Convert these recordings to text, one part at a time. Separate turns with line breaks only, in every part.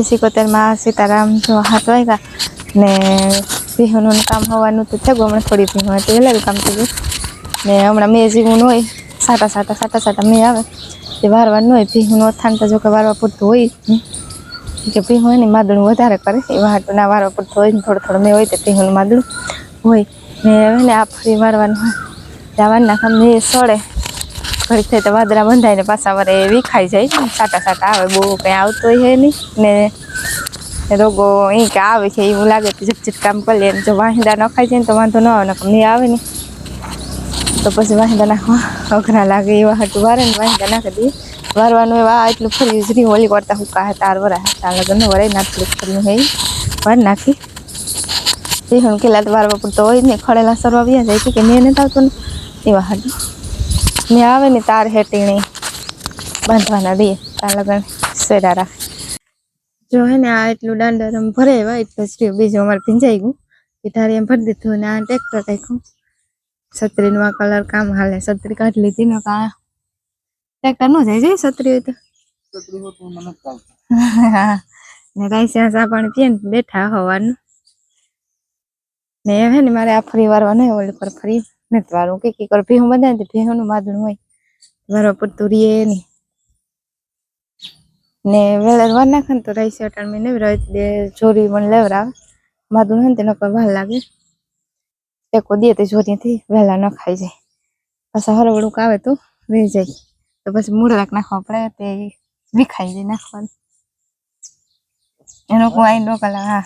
જય સિકોતેરમાં સીતારામ જો હાથ વાગ્યા ને ભીહુનું કામ હોવાનું તો થયું, હમણાં થોડી ભીહું હતી, એટલે કામ થઈ ગયું ને હમણાં મેં જેવું હોય સાટા સાટા સાટા સાટા મેં આવે. તે વારવાનું હોય, ભીહું ઓથાણ તો જો કે વારવા પૂરતું હોય કે ભીહું હોય ને માદળું વધારે કરે, એ હાટું ના વારવા પૂરતું હોય ને થોડું થોડું મેં હોય તો ભીહુંનું માદળું હોય. ને હવે ને આ ફરી વારવાનું હોય. જવાના કામ મેં સડે ઘડીક થાય તો વાદળા બંધાય ને પાછા વરે વિખાઈ જાય. સાટા સાટા આવે, બહુ કંઈ આવતું હે નહીં. ને રોગો એ કે આવે છે, એવું લાગે તો ઝપઝપ કામ કરી જો વાહિંદા ન ખાઈ જાય ને તો વાંધો ન આવે ને નહીં આવે ને. તો પછી વાહિંદા નાખવા. અઘરા લાગે એવા હાટું વારે ને વાહિંદા નાખી દઈએ. વારવાનું એવા એટલું ફરી જ નહીં ઓલી કરતા હુકા હે, તાર વરા તાર લગ્ન વરાય નાખલું ફરી હે વાર નાખી. તે હું કેલા તો વારવા પૂરતો હોય ને ખડેલા સરવા વ્યા જાય કે મેં નથી આવતું ને. એવા હાટું. ને આવે ને તાર હેટીણી બાંધવાના દે તાર લગન સેડા રાખે જો હે ને આ એટલું દાંડર ભરે ભરાય એટલે જ બીજું અમારે ભીંજાઈ ગયું. તારે એમ ભરી દીધું ને આ ટ્રેક્ટર રાખ્યું. છત્રીનું આ કલર કામ હાલે છત્રી કાઢી લીધી ને કા ટ્રેક્ટર નો જાય જાય છત્રી હોય તો. ને રાઈસિયા ચા પાણી પીએ ને બેઠા હોવાનું. ને હે ને મારે આ ફરી વારવા નહીં ઓલી પર ફરી નથી વારવું કે કર, ભીહું બંધાય ને ભીહુંનું માદળું હોય. વારવા પૂરતું રીએ નહીં. ને વેળા વાર નાખે ને તો રાઈસ અટાણ મેં નહીં રહી બે જોરી મને લેવરાવે. માદળું હોય ને તેનો કોઈ વાર લાગે. ટેકો દે તે ચોરીથી વહેલા ન ખાઈ જાય. પાછા હરવડું આવે તો વહી જાય. તો પછી મૂળરાક નાખવા પડે તે વિખાઈ જાય નાખવાનું. એનો કોઈ ડોકા હા.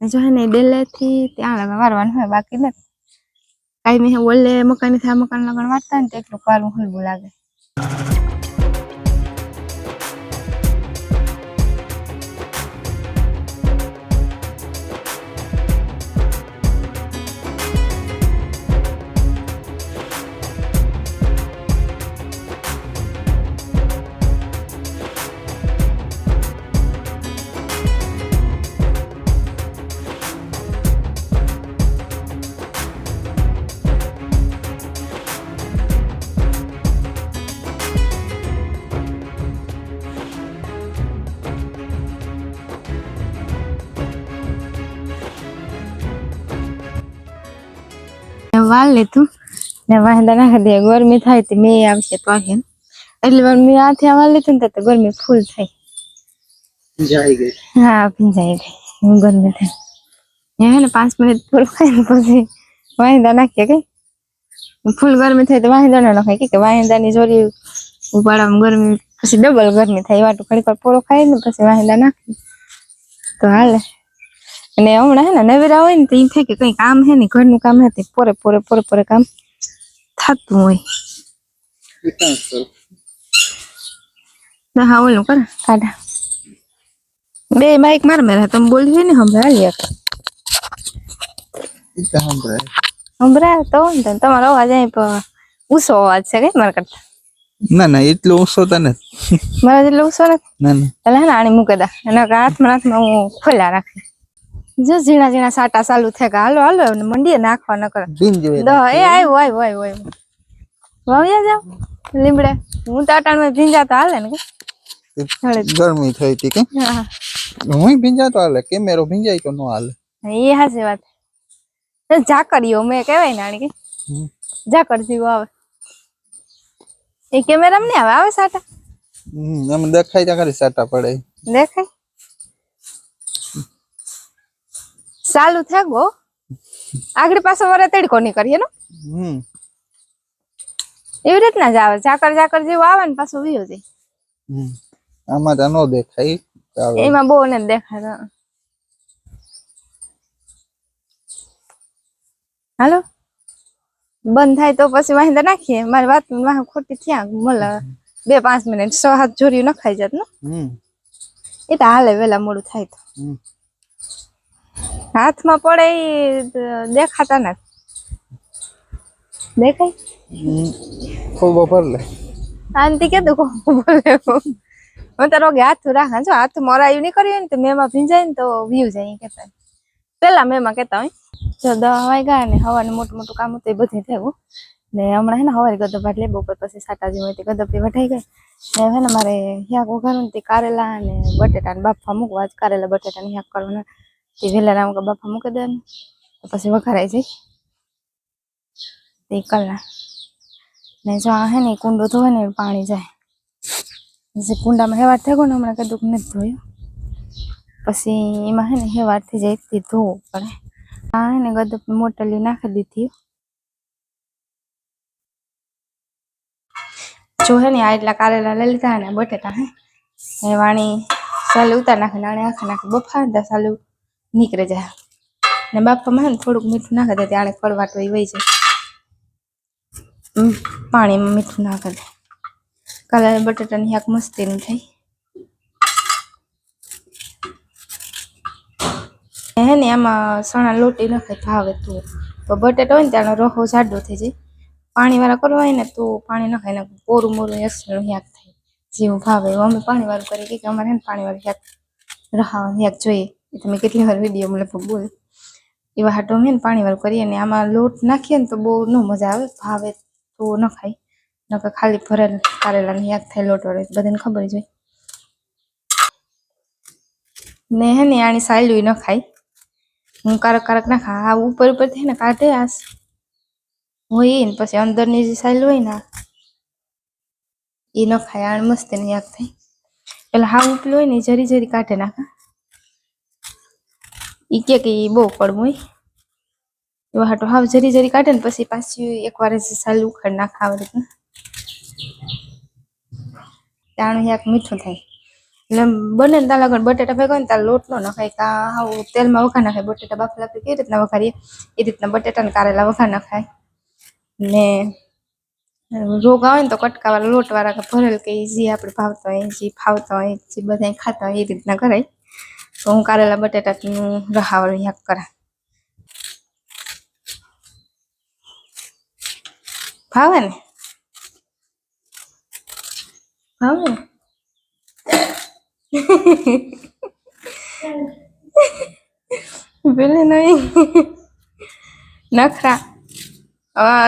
ને જો હે ને ડેલેથી ત્યાં લગન વારવાનું હોય, બાકી નથી. કાંઈ મેં ઓલે મકાન થાય મકાન લગન વારતા હોય ને તો એટલું કારું હલવું લાગે. વાલ લીધું ને વાંદા નાખી દે ગરમી થાય તો મેં આવશે તો એટલે વાર મેં આથી વાલ લીધું ને તો ગરમી ફૂલ થાય હા ભીંજાઈ ગઈ. ગરમી થાય એ હે ને પાંચ મિનિટ પૂરું ખાય ને પછી વાંદા નાખીએ કે ફૂલ ગરમી થાય તો વાંદા ના નખાય. કે વાંદાની જોરી ઉપાડવામાં ગરમી પછી ડબલ ગરમી થાય. વાટું ઘડીક વાર પૂરો ખાય ને પછી વાંદા નાખી તો હાલે. અને હમણાં હે ને નવેરા હોય ને તો એમ થાય કે કઈ કામ હે ને ઘરનું કામ હે તે પોરે પોરે પોરે પોરે કામ થતું હોય. ના હા ઓલું કરે કાઢા. બે માઇક માર મેરા તમે બોલી ને હમણાં હમણાં તો તમારો અવાજ અહીં ઊંચો અવાજ છે કઈ મારા કરતા?
ના ના એટલું ઓછો તને
મારા જેટલો ઊંચો નથી?
ના ના.
એટલે મૂકી દા. એના હાથમાં હાથમાં હું ખોલ્યા રાખી. જો ઝીણા ઝીણા સાટા ચાલુ થાય કે હાલો હાલો ને મંડીએ નાખવા ન કરે
બિન જોઈએ
દહ એ આવ્યો આવ્યો આવ્યો આવ્યો. વાવ્યા જાવ લીમડે. હું તો અટાણમાં ભીંજાતા હાલે ને કે? હળે.
ગરમી થઈ હતી કે?
હા
હું. ભીંજાતો હાલે કેમેરો ભીંજાય તો ન હાલે.
એ હાચી વાત. તો ઝાકડીઓ મેં કહેવાય ને આણી કે?
હમ.
ઝાકડ જેવું આવે. એ કેમેરામાં નહીં આવે આવે સાટા?
હમ એમ દેખાય ત્યાં ખાલી સાટા પડે.
દેખાય? ચાલુ થાય ગો. આગળ પાછો વરે તડકો નહીં કરીએ ને?
હમ.
એવી રીતના જ આવે. ઝાકર ઝાકર જેવું આવે ને પાછું વયો જાય
હમ. આમાં તો નો દેખાય.
એમાં બહુ ને દેખાય હાલો? બંધ થાય તો પછી વાંધા નાખીએ. મારી વાત વાહ ખોટી થયા. મળે બે પાંચ મિનિટ. સો હાથ જોરી નખાઈ જાત ને? એ તો હાલે વેલા મોડું થાય તો. હાથમાં પડે એ દેખાતા નથી. દેખાય?
ખૂબ ખોબો ભર લે.
શાંતિ કીધું કોણ બોલે હું તારો કે હાથ રાખા જો હાથ મોરાયું નહીં કર્યું ને તો મેમાં ભીંજાય ને તો વ્યૂ જાય કેતા પેલા મેમાં કેતા હોય જો દવા વાગ્યા ને હવાનું મોટું મોટું કામ હતું એ બધું થયું ને હમણાં હે ને હવારે ગદો લે બપોર પછી સાટાજી હોય તે ગદપી વઢાઈ ગઈ. ને હે ને મારે વઘારવું ને તે કારેલા અને બટેટા ને બાફા મૂકવા. જ કારેલા બટેટા ને શાક કરવાના. તે વહેલા રામ કે બાફા મૂકી દે પછી વઘારાઈ જાય તે કલા ને જો આ હે ને કુંડો ધોવે ને પાણી જાય જે કુંડામાં હેવાર ગયો ને હમણાં કદુક નથી ધોયું પછી એમાં હે ને હેવારથી જાય તે ધોવું પડે આ હે ને ગદપ મોટલી નાખી દીધી જો હે ને આ એટલા કારેલા લઈ લીધા ને બટેટા હે વાણી સાલું ઉતાર નાખે નાણે આખે નાખે બફા ને સાલું નીકળે જાય ને બાપામાં હે ને થોડુંક મીઠું નાખે દે કડવાટ એ વહી જાય. પાણીમાં મીઠું નાખે દે કાલે બટેટાની શાક મસ્તીનું થઈ હે ને આમાં સણા લોટી નખે ભાવે તું. તો બટેટા હોય ને ત્યાંનો રહો જાડો થઈ જાય. પાણી વાળા કરવા હોય ને તો પાણી નખાય ને કોરું મોરું અસનું શાક થાય. જેવું ભાવે અમે પાણી વાળું કરીએ કે અમારે હે ને પાણી વાળું શાક રહાવાનું શાક જોઈએ. તમે કેટલી વાર વીડિયો મને બોલ. એવા હાટો ને પાણી વાળું કરીએ ને આમાં લોટ નાખીએ ને તો બહુ ન મજા આવે, ભાવે તો ન ખાય. નકર ખાલી ભરેલ ને યાદ થાય લોટ વાળો, બધાને ખબર જ હોય. ને હે ને આની સાયલું ન ખાય. હું કારક કારક ના ખા, આ ઉપર ઉપર થઈ ને કાઢે આસ. હોય ને પછી અંદરની જે સાયલું હોય ને એ ન ખાય આણ મસ્ત ને યાદ થાય. પેલા હા ઉપલું હોય ને જરી જરી કાઢે નાખા. ઈ કે કે બહુ કડવું હોય. એવા હાટો હાવ જરી જરી કાઢે ને પછી પાછી એકવાર જ સાઈલ ઉખાડ નાખા આવી રીતના. તાણું યાક મીઠું થાય. એટલે બને ને ત્યાં લગન બટેટા ભેગા હોય ને ત્યાં લોટ નો નખાય કા હાવ તેલમાં વઘાર નાખાય. બટેટા બાફલા આપણે કેવી રીતના વઘારીએ? એ રીતના બટેટા ને કારેલા વઘાર નાખાય. ને રોગ આવે ને તો કટકા વાળા લોટ વાળા ભરેલ કે જે આપણે ભાવતા હોય જે ફાવતા હોય જે બધા ખાતા હોય એ રીતના કરાય. તો હું કારેલા બટેટાનું રહાવાળું યાક કરા. ભાવે ને? ભાવે? પેલે નહીં. નખરા.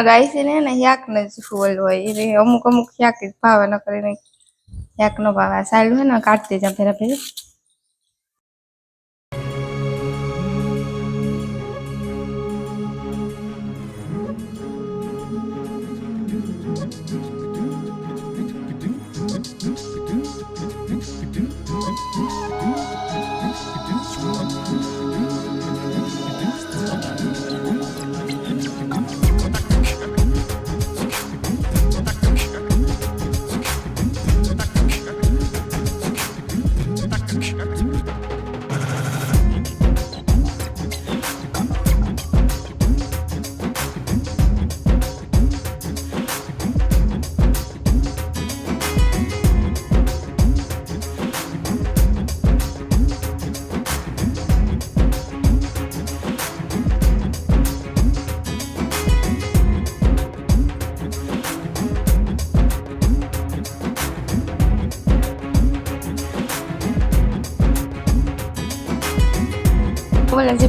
રાઈસ ને ને યાક ને ફૂલ હોય. એ અમુક અમુક યાક ભાવે ન કરીને યાક નો ભાવે. સાયલું હોય ને, કાઢતી જા ફેરા ફેરી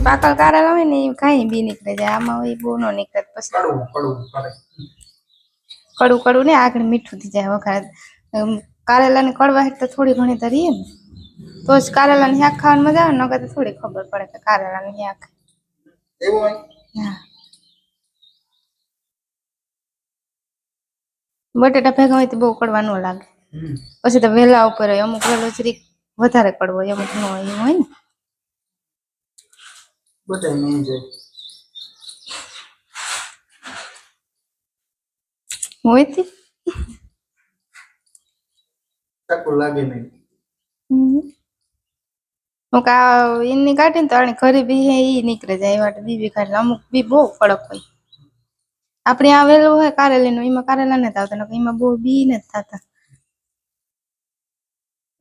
પાકલ કારેલા હોય ને એ કાંઈ બી નીકળે જાય. આમાં હોય બહુ ન નીકળે. પછી કડું કડું ને આગળ મીઠું થઈ જાય. વઘાર કારેલા ની કડવાટ તો થોડી ઘણી તો રહીએ ને. તો જ કારેલા ની શાક ખાવાની મજા આવે નગર તો થોડી ખબર પડે કે કારેલા ની શાક હા. બટેટા ભેગા હોય તો બહુ કડવા ન લાગે. પછી તો વેલા ઉપર હોય અમુક વેલો જરીક વધારે કડવો હોય અમુક ન હોય એવું હોય ને.
બધાય નહીં જાય
હોય તે
ચાકુ લાગે નહીં
હું કા એની કાઢીને તો આને ઘરે બી હે ઈ નીકળે જાય એ બી બી કાઢે અમુક બી બહુ ફરક હોય આપણે આ વેલું હોય કારેલીનું એમાં કારેલા નથી આવતા એમાં બહુ બી નથી થતા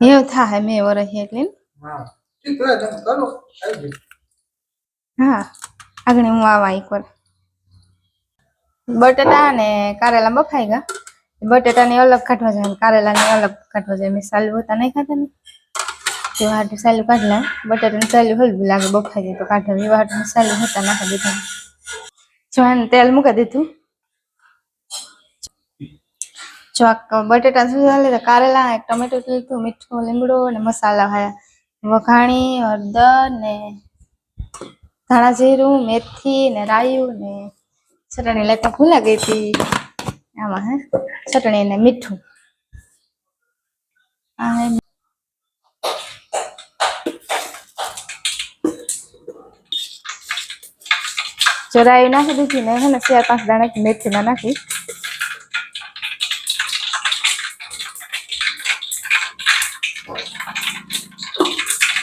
એવું થાય મેં વરસ એટલે
હા ઠીક કરો આવી જાય
હા. આગળ હું આવા એકવાર બટેટા ને કારેલા બફાઈ ગયા બટેટા ને અલગ કાઢવા જાય કારેલા ને અલગ કાઢવા જાય. મેં સાલું હતા નહીં ખાતા ને. તેવા હાટુ સાલું કાઢલા. બટેટા ને સાલું હલવું લાગે, બફાઈ જાય તો કાઢવા. એવા હાટુ સાલું હતા નાખી દીધા. જોવા આને તેલ મૂકી દીધું. જો બટેટા સુધારે લીધા કારેલા, એક ટમેટો લીધું મીઠું લીમડો અને મસાલા હાયા. વઘાણી, હળદર ને ધાણા જીરું, મેથી ને રાયું ને ચટણી લેતા ભૂલા ગઈ હતી. આમાં, હે? ચટણી ને મીઠું. જો રાયું નાખી દીધી ને, હે ને, ચાર પાંચ દાણા મેથી ના નાખી.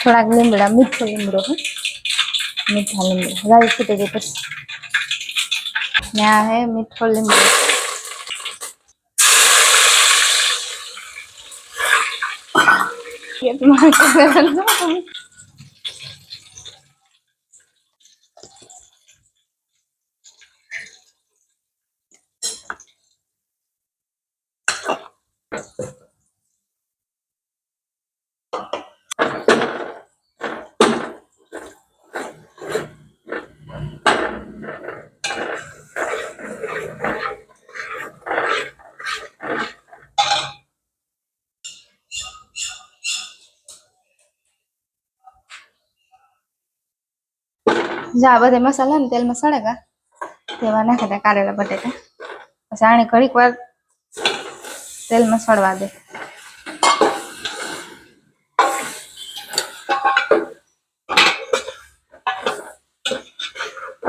થોડાક લીમડા, મીઠો લીમડો, હે? મીઠા લીમડો રાઈ ફૂટી ગઈ પછી ને આ હે મીઠો લીમડો ये तुम्हारा જા બધે મસાલા ને તેલમાં સળગા. તેવા નાખી દે કારેલા બટેટા. પછી આને ઘડીક વાર તેલમાં સળવા દે.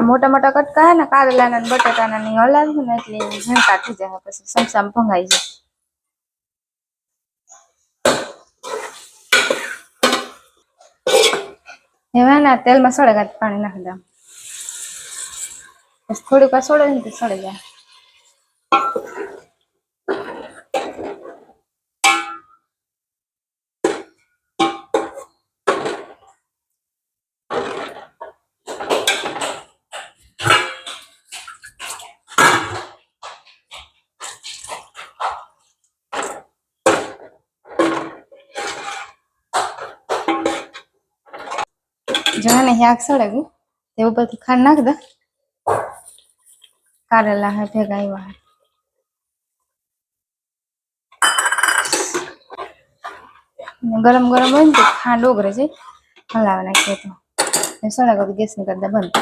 મોટા મોટા કટકા હે ને કારેલાના બટાટાના ની હલાવ્યું ને એટલે ઝીણકા થઈ જાય, પછી સમસામ ભંગાઈ જાય. એવા ના તેલમાં સળેગા તો પાણી નાખી દઉં થોડીક વાર સોડે ને સળી જાય જાને શાક સળે ગયું તે ઉપરથી ખાંડ નાખ દે. કારેલા હે ભેગા આવ્યા હે. ગરમ ગરમ હોય ને તો ખાંડ ઓગરે છે. હલાવી નાખીએ તો. સળગ સળે ગેસની કરતા બંધ.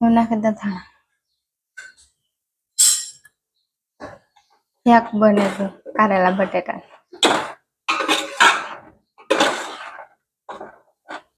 નાખી દે થાણા શાક બને છે કારેલા બટેટા.